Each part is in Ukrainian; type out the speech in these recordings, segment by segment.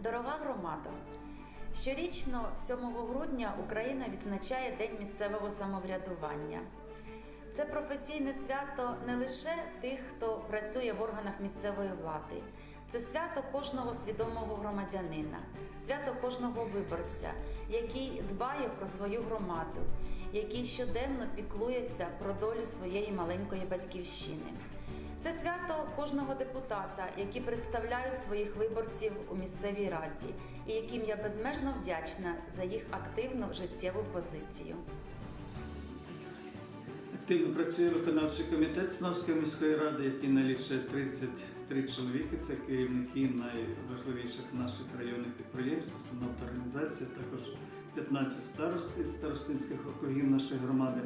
Дорога громада! Щорічно, 7 грудня, Україна відзначає День місцевого самоврядування. Це професійне свято не лише тих, хто працює в органах місцевої влади, це свято кожного свідомого громадянина, свято кожного виборця, який дбає про свою громаду, який щоденно піклується про долю своєї маленької батьківщини. Це свято кожного депутата, які представляють своїх виборців у місцевій раді, і яким я безмежно вдячна за їх активну життєву позицію. Активно працює виконавчий комітет Снавської міської ради, який налічує 33 чоловіки. Це керівники найважливіших наших районних підприємств, установ та організацій, також 15 старост із старостинських округів нашої громади.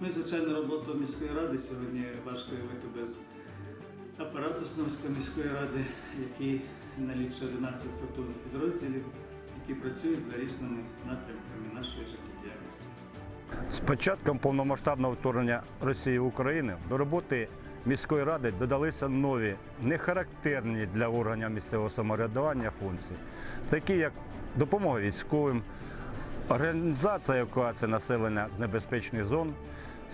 Ну і звичайно, роботу міської ради сьогодні важко уявити без апарату Снавської міської ради, який налічує 11 структурних підрозділів, які працюють за різними напрямками нашої життєдіяльності. З початком повномасштабного вторгнення Росії в Україну до роботи міської ради додалися нові, нехарактерні для органів місцевого самоврядування функції, такі як допомога військовим, організація евакуації населення з небезпечних зон,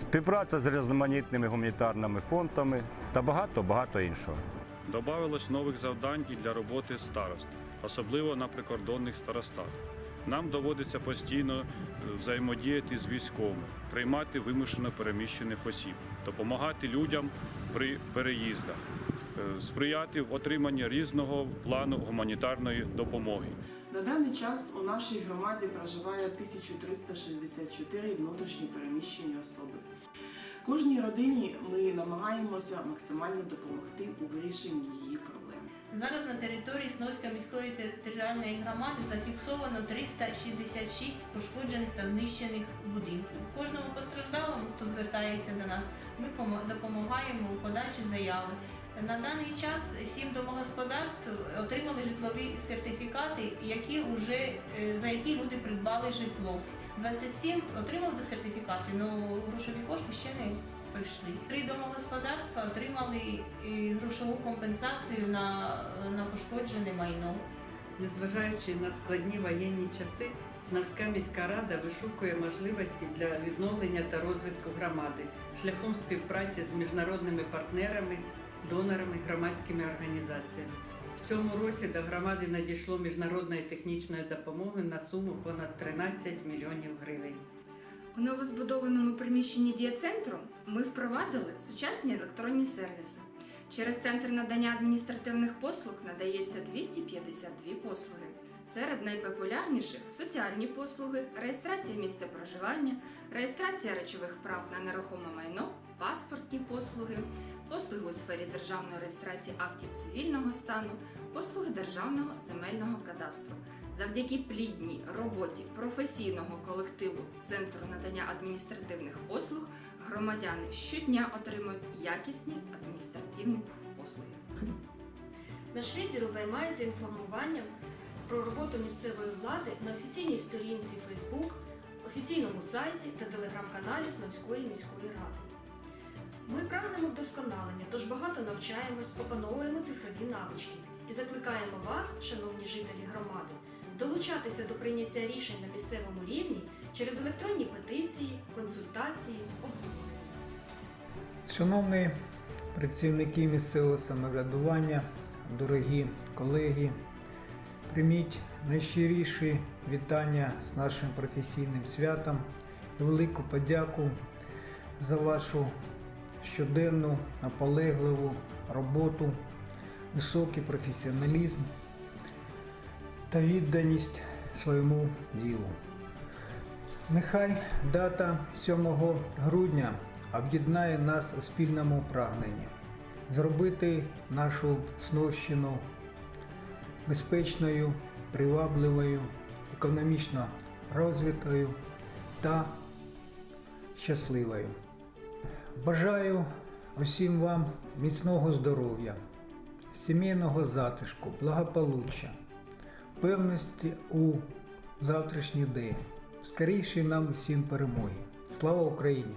співпраця з різноманітними гуманітарними фондами та багато-багато іншого. Добавилось нових завдань і для роботи старост, особливо на прикордонних старостах. Нам доводиться постійно е, взаємодіяти з військовими, приймати вимушено переміщених осіб, допомагати людям при переїздах, е, сприяти в отриманні різного плану гуманітарної допомоги. На даний час у нашій громаді проживає 1364 внутрішньо переміщені особи. Кожній родині ми намагаємося максимально допомогти у вирішенні її проблем. Зараз на території Сновської міської територіальної громади зафіксовано 366 пошкоджених та знищених будинків. Кожному постраждалому, хто звертається до нас, ми допомагаємо у подачі заяви. На даний час сім домогосподарств отримали житлові сертифікати, які уже, е, за які люди придбали житло. 27 отримали сертифікати, але грошові кошти ще не прийшли. Три домогосподарства отримали е, грошову компенсацію на, на пошкоджене майно. Незважаючи на складні воєнні часи, Знавська міська рада вишукує можливості для відновлення та розвитку громади шляхом співпраці з міжнародними партнерами, донорами, громадськими організаціями. В цьому році до громади надійшло міжнародної технічної допомоги на суму понад 13 мільйонів гривень. У новозбудованому приміщенні дієцентру ми впровадили сучасні електронні сервіси. Через центр надання адміністративних послуг надається 252 послуги. Серед найпопулярніших соціальні послуги, реєстрація місця проживання, реєстрація речових прав на нерухоме майно, паспортні послуги, послуги у сфері державної реєстрації актів цивільного стану, послуги державного земельного кадастру. Завдяки плідній роботі професійного колективу Центру надання адміністративних послуг громадяни щодня отримують якісні адміністративні послуги. Наш відділ займається інформуванням про роботу місцевої влади на офіційній сторінці Facebook, офіційному сайті та телеграм-каналі Сновської міської ради. Ми прагнемо вдосконалення, тож багато навчаємось, опановуємо цифрові навички і закликаємо вас, шановні жителі громади, долучатися до прийняття рішень на місцевому рівні через електронні петиції, консультації, обговорення. Шановні працівники місцевого самоврядування, дорогі колеги, прийміть найщиріші вітання з нашим професійним святом і велику подяку за вашу щоденну наполегливу роботу, високий професіоналізм та відданість своєму ділу. Нехай дата 7 грудня об'єднає нас у спільному прагненні зробити нашу Сновщину безпечною, привабливою, економічно розвитою та щасливою. Бажаю усім вам міцного здоров'я, сімейного затишку, благополуччя, певності у завтрашній день, скорішої нам всім перемоги. Слава Україні!